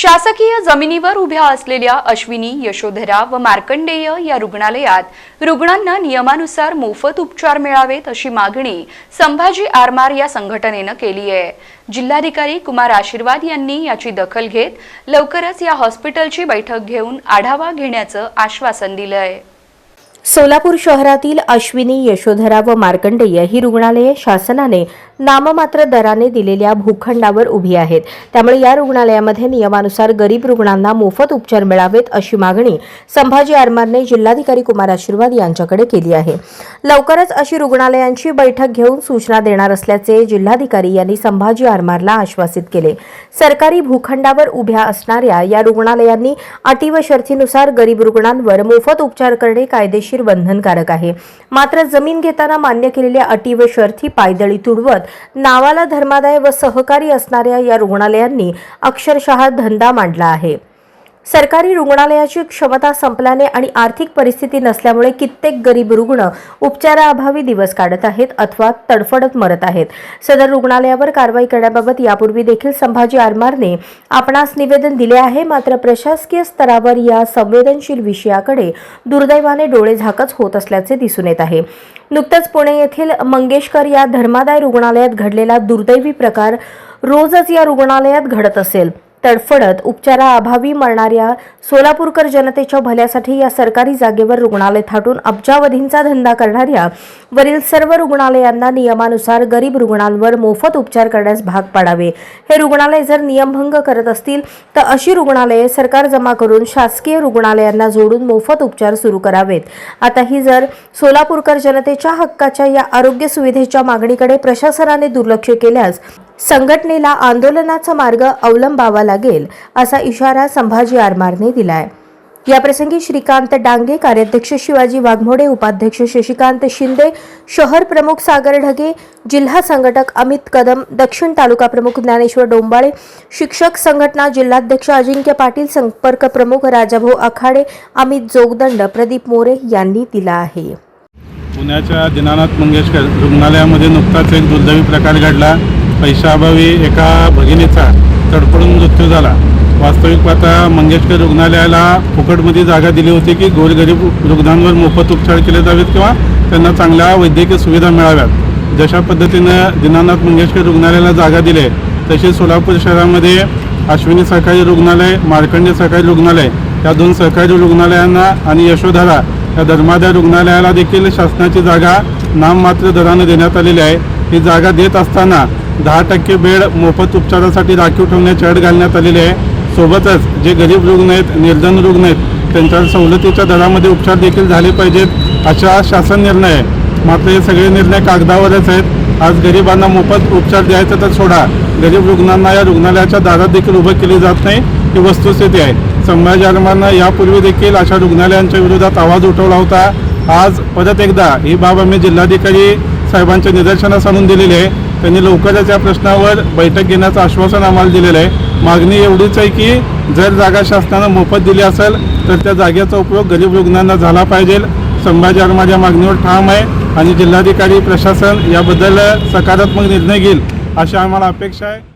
शासकीय जमिनीवर उभ्या असलेल्या अश्विनी यशोधरा व मार्कंडेय या रुग्णालयात रुग्णांना नियमानुसार मोफत उपचार मिळावेत अशी मागणी संभाजी आरमार या संघटनेनं केली आहे. जिल्हाधिकारी कुमार आशीर्वाद यांनी याची दखल घेत लवकरच या हॉस्पिटलची बैठक घेऊन आढावा घेण्याचं आश्वासन दिलं आहे सोलापूर शहरातील अश्विनी यशोधरा व मार्कंडेय ही रुग्णालये शासनाने नाममात्र दराने दिलेल्या भूखंडावर उभी आहेत. त्यामुळे या रुग्णालयामध्ये नियमानुसार गरीब रुग्णांना मोफत उपचार मिळावेत अशी मागणी संभाजी आरमारने जिल्हाधिकारी कुमार आशीर्वाद यांच्याकडे केली आहे. लवकरच अशी रुग्णालयांची बैठक घेऊन सूचना देणार असल्याचे जिल्हाधिकारी यांनी संभाजी आरमारला आश्वासित केले. सरकारी भूखंडावर उभ्या असणाऱ्या या रुग्णालयांनी अटी व शर्थीनुसार गरीब रुग्णांवर मोफत उपचार करणे कायदेशीर बंधनकारक आहे. मात्र जमीन घेताना मान्य केलेल्या अटी व शर्थी पायदळी तुडवत नावाला धर्मादाय व सहकारी असणाऱ्या या रुग्णालयांनी अक्षरशः धंदा मांडला आहे. सरकारी रुग्णालयाची क्षमता संपल्याने आणि आर्थिक परिस्थिती नसल्यामुळे कित्येक गरीब रुग्ण उपचाराअभावी दिवस काढत आहेत अथवा तडफडत मरत आहेत. सदर रुग्णालयावर कारवाई करण्याबाबत यापूर्वी देखील संभाजी आरमारने आपणास निवेदन दिले आहे. मात्र प्रशासकीय स्तरावर या संवेदनशील विषयाकडे दुर्दैवाने डोळे झाकच होत असल्याचे दिसून येत आहे. नुकतंच पुणे येथील मंगेशकर या धर्मादाय रुग्णालयात घडलेला दुर्दैवी प्रकार रोजच या रुग्णालयात घडत असेल. तडफडत उपचाराअभावी मरणाऱ्या सोलापूरकर जनतेच्या भल्यासाठी या सरकारी जागेवर रुग्णालय थाटून अब्जावधींचा धंदा करणाऱ्या वरील सर्व रुग्णालयांना नियमानुसार गरीब रुग्णांवर मोफत उपचार करण्यास भाग पाडावे. हे रुग्णालय जर नियमभंग करत असतील तर अशी रुग्णालये सरकार जमा करून शासकीय रुग्णालयांना जोडून मोफत उपचार सुरू करावेत. आता ही जर सोलापूरकर जनतेच्या हक्काच्या या आरोग्य सुविधेच्या मागणीकडे प्रशासनाने दुर्लक्ष केल्यास संघटनेला आंदोलनाचा मार्ग अवलंबावा लागेल असा इशारा संभाजी आरमारने दिलाय. याप्रसंगी श्रीकांत डांगे कार्याध्यक्ष शिवाजी वाघमोडे उपाध्यक्ष शशिकांत शिंदे शहर प्रमुख सागर ढगे जिल्हा संघटक अमित कदम दक्षिण तालुका प्रमुख ज्ञानेश्वर डोंबाळे शिक्षक संघटना जिल्हाध्यक्ष अजिंक्य पाटील संपर्क प्रमुख राजाभाऊ आखाडे अमित जोगदंड प्रदीप मोरे यांनी दिला आहे. पुण्याच्या दीनानाथ मंगेशकर रुग्णालयामध्ये नुकताच एक दुर्दैवी प्रकार घडला. पैशाअभावी एका भगिनीचा तडफडून मृत्यू झाला. वास्तविक पाहता मंगेशकर रुग्णालयाला फुकटमध्ये जागा दिली होती की गोरगरीब रुग्णांवर मोफत उपचार केले जावेत किंवा त्यांना चांगल्या वैद्यकीय सुविधा मिळाव्यात. जशा पद्धतीनं दीनानाथ मंगेशकर रुग्णालयाला जागा दिली तशी सोलापूर शहरामध्ये अश्विनी सहकारी रुग्णालय मार्कंडे सहकारी रुग्णालय या दोन सहकारी रुग्णालयांना आणि यशोधरा या धर्मादाय रुग्णालयाला देखील शासनाची जागा नाममात्र दराने देण्यात आलेली आहे. ही जागा देत असताना दहा टक्के बेड मोफत उपचारासाठी राखीव ठेवण्याची अट घालण्यात आलेली आहे. सोबतच जे गरीब रुग्ण आहेत निर्धन रुग्ण आहेत त्यांच्या सवलतीच्या दरामध्ये उपचार देखील झाले पाहिजेत अशा शासन निर्णय आहे. मात्र हे सगळे निर्णय कागदावरच आहेत. आज गरिबांना मोफत उपचार द्यायचा तर सोडा. गरीब रुग्णांना या रुग्णालयाच्या दारात देखील उभं केली जात नाही ही वस्तुस्थिती आहे. संभाजी आरमारनं यापूर्वी देखील अशा रुग्णालयांच्या विरोधात आवाज उठवला होता. आज परत एकदा ही बाब आम्ही जिल्हाधिकारी साहेबांच्या निदर्शनास आणून दिलेली आहे. त्यांनी लवकरच या प्रश्नावर बैठक घेण्याचं आश्वासन आम्हाला दिलेलं आहे. मागणी एवढीच आहे की जर जागा शासनानं मोफत दिली असेल तर त्या जागेचा उपयोग गरीब रुग्णांना झाला पाहिजे. संभाजी आरमार मागणीवर ठाम आहे आणि जिल्हाधिकारी प्रशासन याबद्दल सकारात्मक निर्णय घेईल अशी आम्हाला अपेक्षा आहे.